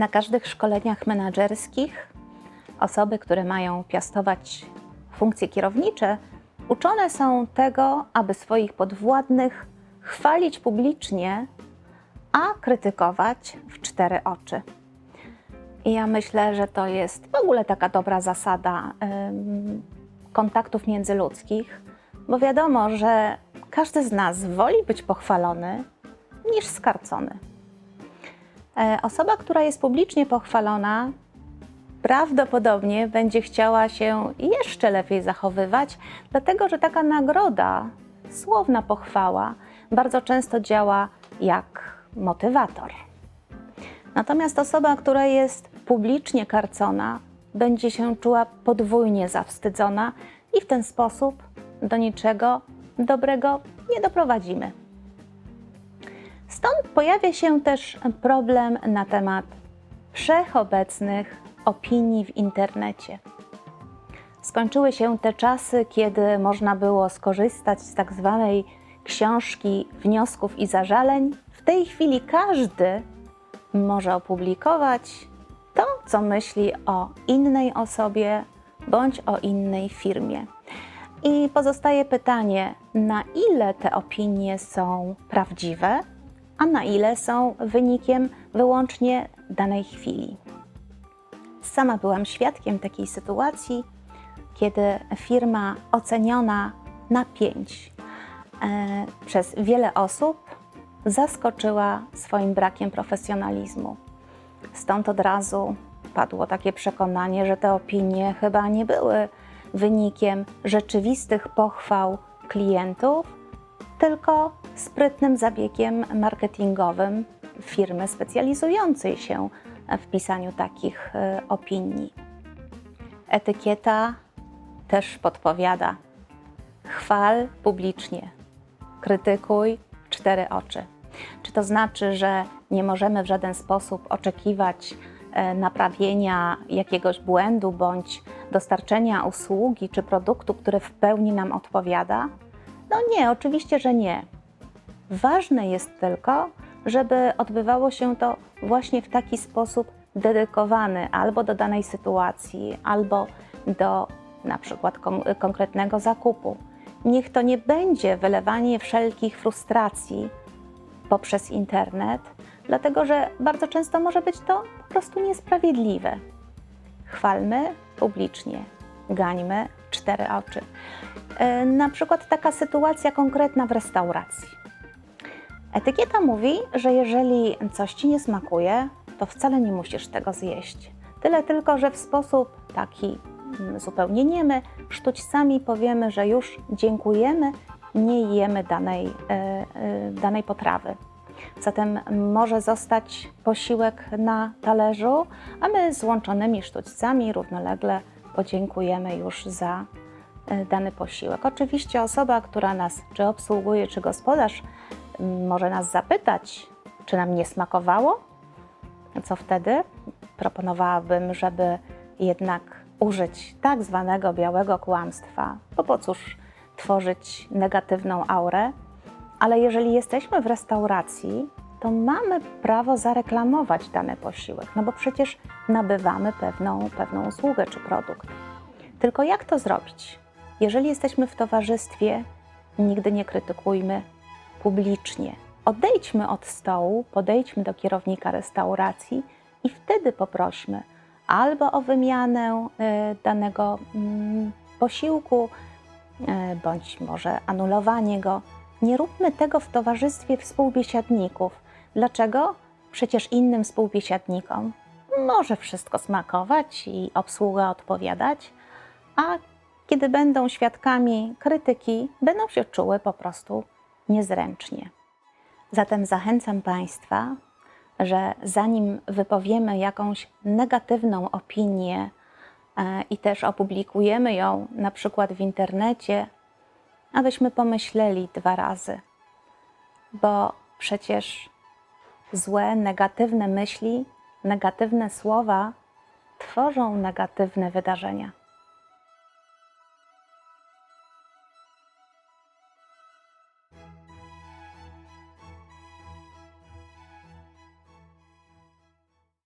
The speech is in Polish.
Na każdych szkoleniach menedżerskich osoby, które mają piastować funkcje kierownicze, uczone są tego, aby swoich podwładnych chwalić publicznie, a krytykować w cztery oczy. I ja myślę, że to jest w ogóle taka dobra zasada ym, kontaktów międzyludzkich, bo wiadomo, że każdy z nas woli być pochwalony niż skarcony. E, Osoba, która jest publicznie pochwalona, prawdopodobnie będzie chciała się jeszcze lepiej zachowywać, dlatego że taka nagroda, słowna pochwała, bardzo często działa jak motywator. Natomiast osoba, która jest publicznie karcona, będzie się czuła podwójnie zawstydzona i w ten sposób do niczego dobrego nie doprowadzimy. Stąd pojawia się też problem na temat wszechobecnych opinii w internecie. Skończyły się te czasy, kiedy można było skorzystać z tak zwanej książki wniosków i zażaleń. W tej chwili każdy może opublikować to, co myśli o innej osobie bądź o innej firmie. I pozostaje pytanie, na ile te opinie są prawdziwe, a na ile są wynikiem wyłącznie danej chwili. Sama byłam świadkiem takiej sytuacji, kiedy firma oceniona na 5 e, przez wiele osób zaskoczyła swoim brakiem profesjonalizmu. Stąd od razu padło takie przekonanie, że te opinie chyba nie były wynikiem rzeczywistych pochwał klientów, tylko sprytnym zabiegiem marketingowym firmy specjalizującej się w pisaniu takich e, opinii. Etykieta też podpowiada: chwal publicznie, krytykuj cztery oczy. Czy to znaczy, że nie możemy w żaden sposób oczekiwać e, naprawienia jakiegoś błędu bądź dostarczenia usługi czy produktu, który w pełni nam odpowiada? No nie, oczywiście, że nie. Ważne jest tylko, żeby odbywało się to właśnie w taki sposób dedykowany albo do danej sytuacji, albo do na przykład kon konkretnego zakupu. Niech to nie będzie wylewanie wszelkich frustracji poprzez internet, dlatego że bardzo często może być to po prostu niesprawiedliwe. Chwalmy publicznie, gańmy cztery oczy. E, Na przykład taka sytuacja konkretna w restauracji. Etykieta mówi, że jeżeli coś ci nie smakuje, to wcale nie musisz tego zjeść. Tyle tylko, że w sposób taki mm, zupełnie niemy, sztućcami powiemy, że już dziękujemy, nie jemy danej, e, e, danej potrawy. Zatem może zostać posiłek na talerzu, a my z łączonymi sztućcami równolegle podziękujemy już za e, dany posiłek. Oczywiście osoba, która nas czy obsługuje, czy gospodarz może nas zapytać, czy nam nie smakowało. Co wtedy? Proponowałabym, żeby jednak użyć tak zwanego białego kłamstwa, bo po cóż tworzyć negatywną aurę, ale jeżeli jesteśmy w restauracji, to mamy prawo zareklamować dany posiłek, no bo przecież nabywamy pewną, pewną usługę czy produkt. Tylko jak to zrobić? Jeżeli jesteśmy w towarzystwie, nigdy nie krytykujmy publicznie. Odejdźmy od stołu, podejdźmy do kierownika restauracji i wtedy poprośmy albo o wymianę e, danego mm, posiłku, e, bądź może anulowanie go. Nie róbmy tego w towarzystwie współbiesiadników. Dlaczego? Przecież innym współbiesiadnikom może wszystko smakować i obsługa odpowiadać, a kiedy będą świadkami krytyki, będą się czuły po prostu niezręcznie. Zatem zachęcam Państwa, że zanim wypowiemy jakąś negatywną opinię e, i też opublikujemy ją na przykład w internecie, abyśmy pomyśleli dwa razy, bo przecież złe, negatywne myśli, negatywne słowa tworzą negatywne wydarzenia.